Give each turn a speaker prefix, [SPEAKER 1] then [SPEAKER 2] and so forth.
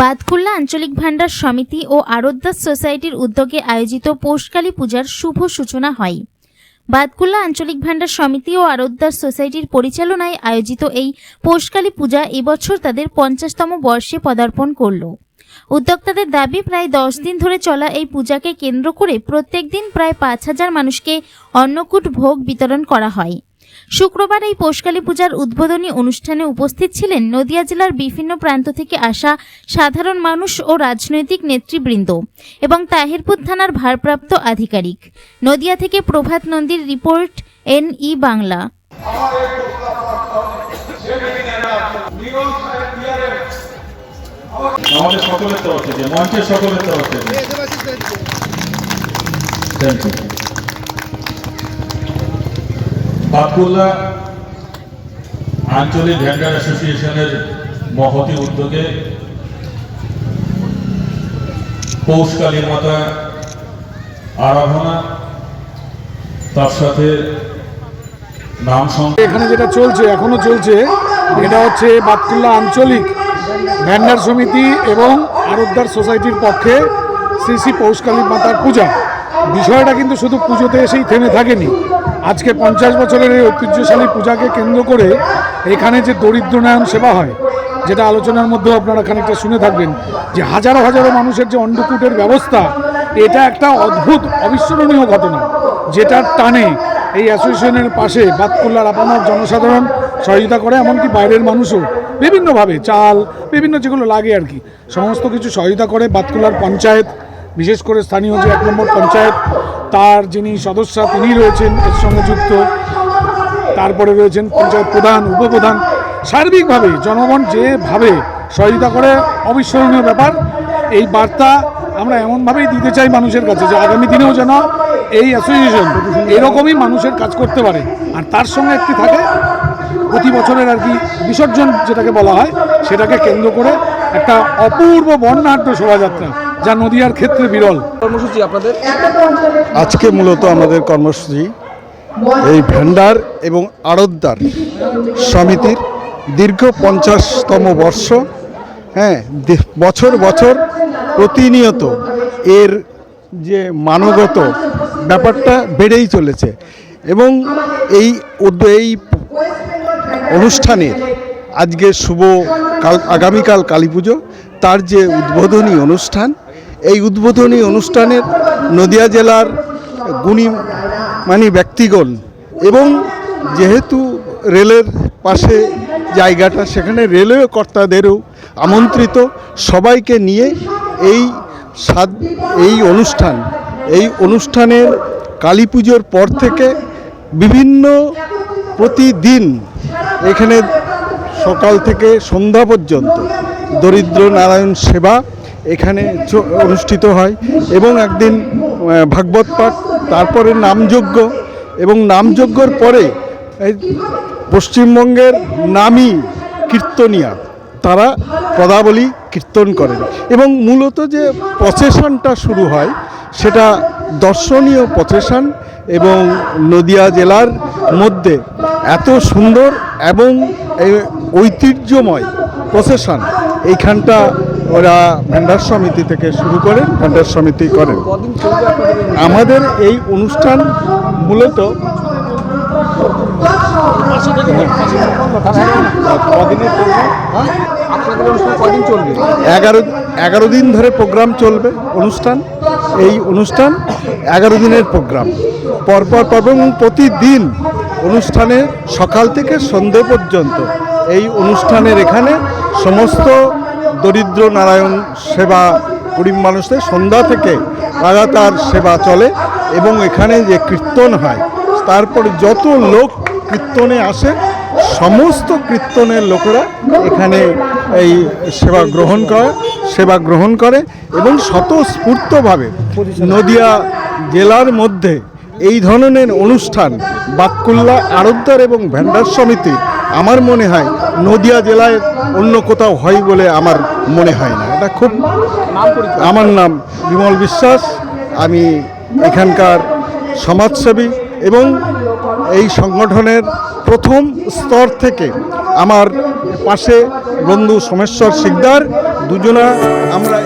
[SPEAKER 1] বাতকুল্লা আঞ্চলিক ভান্ডার সমিতি ও আরোদ্দাস সোসাইটির উদ্যোগে আয়োজিত পৌষকালী পূজার শুভ সূচনা হয়। বাতকুল্লা আঞ্চলিক ভান্ডার সমিতি ও আরোদ্দাস সোসাইটির পরিচালনায় আয়োজিত এই পৌষকালী পূজা এবছর তাদের পঞ্চাশতম বর্ষে পদার্পণ করল। উদ্যোক্তাদের দাবি, প্রায় দশ দিন ধরে চলা এই পূজাকে কেন্দ্র করে প্রত্যেক দিন প্রায় পাঁচ হাজার মানুষকে অন্নকূট ভোগ বিতরণ করা হয়। শুক্রবার এই পোষকালী পূজার উদ্বোধনী অনুষ্ঠানে উপস্থিত ছিলেন নদিয়া জেলার বিভিন্ন প্রান্ত থেকে আসা সাধারণ মানুষ ও রাজনৈতিক নেতৃবৃন্দ এবং তাহিরপুর থানার ভারপ্রাপ্ত আধিকারিক। নদিয়া থেকে প্রভাত নন্দীর রিপোর্ট এন ই বাংলা।
[SPEAKER 2] আমাদের সকলের তরফ থেকে, মঞ্চের সকলের তরফ থেকে। থ্যাংক ইউ বাকুল্লা আঞ্চলিক ভেন্ডার অ্যাসোসিয়েশনের মহতি উদ্যোগে পৌষকালী মাতা আরাধনা, তার সাথে নাম
[SPEAKER 3] এখানে যেটা চলছে, এখনও চলছে, এটা হচ্ছে বাতকুল্লা আঞ্চলিক ভ্যান্ডার সমিতি এবং আরোদ্দার সোসাইটির পক্ষে শ্রী শ্রী পৌষকালী মাতার পূজা। বিষয়টা কিন্তু শুধু পুজোতে এসেই থেমে থাকেনি। আজকে পঞ্চাশ বছরের এই ঐতিহ্যশালী পূজাকে কেন্দ্র করে এখানে যে দরিদ্রনায়ন সেবা হয়, যেটা আলোচনার মধ্যেও আপনারা খানিকটা শুনে থাকবেন, যে হাজারো হাজারো মানুষের যে অন্নকূটের ব্যবস্থা, এটা একটা অদ্ভুত, অবিস্মরণীয় ঘটনা, যেটার টানে এই অ্যাসোসিয়েশনের পাশে বাতকুল্লার আপামার জনসাধারণ সহযোগিতা করে, এমনকি বাইরের মানুষও বিভিন্নভাবে চাল, বিভিন্ন যেগুলো লাগে আর কি, সমস্ত কিছু সহযোগিতা করে বাতকুল্লার পঞ্চায়েত বিশেষ করে স্থানীয় যে এক নম্বর পঞ্চায়েত, তার যিনি সদস্যা, তিনি রয়েছেন এর সঙ্গে যুক্ত। তারপরে রয়েছেন পঞ্চায়েত প্রধান, উপপ্রধান। সার্বিকভাবে জনগণ যেভাবে সহযোগিতা করে, অবিস্মরণীয় ব্যাপার। এই বার্তা আমরা এমনভাবেই দিতে চাই মানুষের কাছে যে আগামী দিনেও যেন এই অ্যাসোসিয়েশন এরকমই মানুষের কাজ করতে পারে। আর তার সঙ্গে একটি থাকে, প্রতি বছরের আর কি বিসর্জন যেটাকে বলা হয়, সেটাকে কেন্দ্র করে একটা অপূর্ব বর্ণাঢ্য শোভাযাত্রা। যা নদিয়ার ক্ষেত্রে বিরল।
[SPEAKER 4] কর্মসূচি আপনাদের?
[SPEAKER 5] আজকে মূলত আমাদের কর্মসূচি এই ভেন্ডার এবং আড়তদার সমিতির দীর্ঘ পঞ্চাশতম বর্ষ হ্যাঁ দে- বছর বছর প্রতিনিয়ত এর যে মানগত ব্যাপারটা বেড়েই চলেছে এবং এই এই অনুষ্ঠানের আজকে শুভ কাল আগামীকাল কালী পুজো তার যে উদ্বোধনী অনুষ্ঠান এই উদ্বোধনী অনুষ্ঠানের নদিয়া জেলার গুণী মানি ব্যক্তিগণ এবং যেহেতু রেলের পাশে জায়গাটা, সেখানে রেলওয়ে কর্তাদেরও আমন্ত্রিত, সবাইকে নিয়ে এই সাদ, এই অনুষ্ঠান, এই অনুষ্ঠানের কালী পুজোর পর থেকে বিভিন্ন প্রতিদিন এখানে সকাল থেকে সন্ধ্যা পর্যন্ত দরিদ্র নারায়ণ সেবা এখানে অনুষ্ঠিত হয় এবং একদিন ভাগবত পাঠ, তারপরে নামযজ্ঞ এবং নামযজ্ঞর পরে পশ্চিমবঙ্গের নামী কীর্তনিয়া, তারা পদাবলী কীর্তন করেন এবং মূলত যে প্রসেশনটা শুরু হয় সেটা দর্শনীয় প্রসেশন এবং নদিয়া জেলার মধ্যে এত সুন্দর এবং ঐতিহ্যময় প্রসেশন এইখানটা ওরা ভান্ডার সমিতি থেকে শুরু করেন ভান্ডার সমিতি
[SPEAKER 4] এই
[SPEAKER 5] আমাদের এই অনুষ্ঠান মূলত এগারো এগারো দিন ধরে প্রোগ্রাম চলবে অনুষ্ঠান। এই অনুষ্ঠান এগারো দিনের প্রোগ্রাম। পরপর পর এবং প্রতিদিন অনুষ্ঠানে সকাল থেকে সন্ধে পর্যন্ত এই অনুষ্ঠানের এখানে সমস্ত দরিদ্র নারায়ণ সেবা গরিব মানুষদের সন্ধ্যা থেকে লাগাতার সেবা চলে এবং এখানে যে কীর্তন হয়, তারপরে যত লোক কীর্তনে আসে, সমস্ত কীর্তনের লোকেরা এখানে এই সেবা গ্রহণ করে, সেবা গ্রহণ করে এবং স্বতঃস্ফূর্তভাবে নদিয়া জেলার মধ্যে এই ধরনের অনুষ্ঠান, বাতকুল্লা আড়তদার এবং ভ্যান্ডার সমিতি আমার মনে হয় নদিয়া জেলায় অন্য কোথাও হয় বলে আমার মনে হয় না। এটা খুব আমার নাম বিমল বিশ্বাস। আমি এখানকার সমাজসেবী এবং এই সংগঠনের প্রথম স্তর থেকে আমার পাশে বন্ধু সোমেশ্বর শিকদার। দুজনা আমরা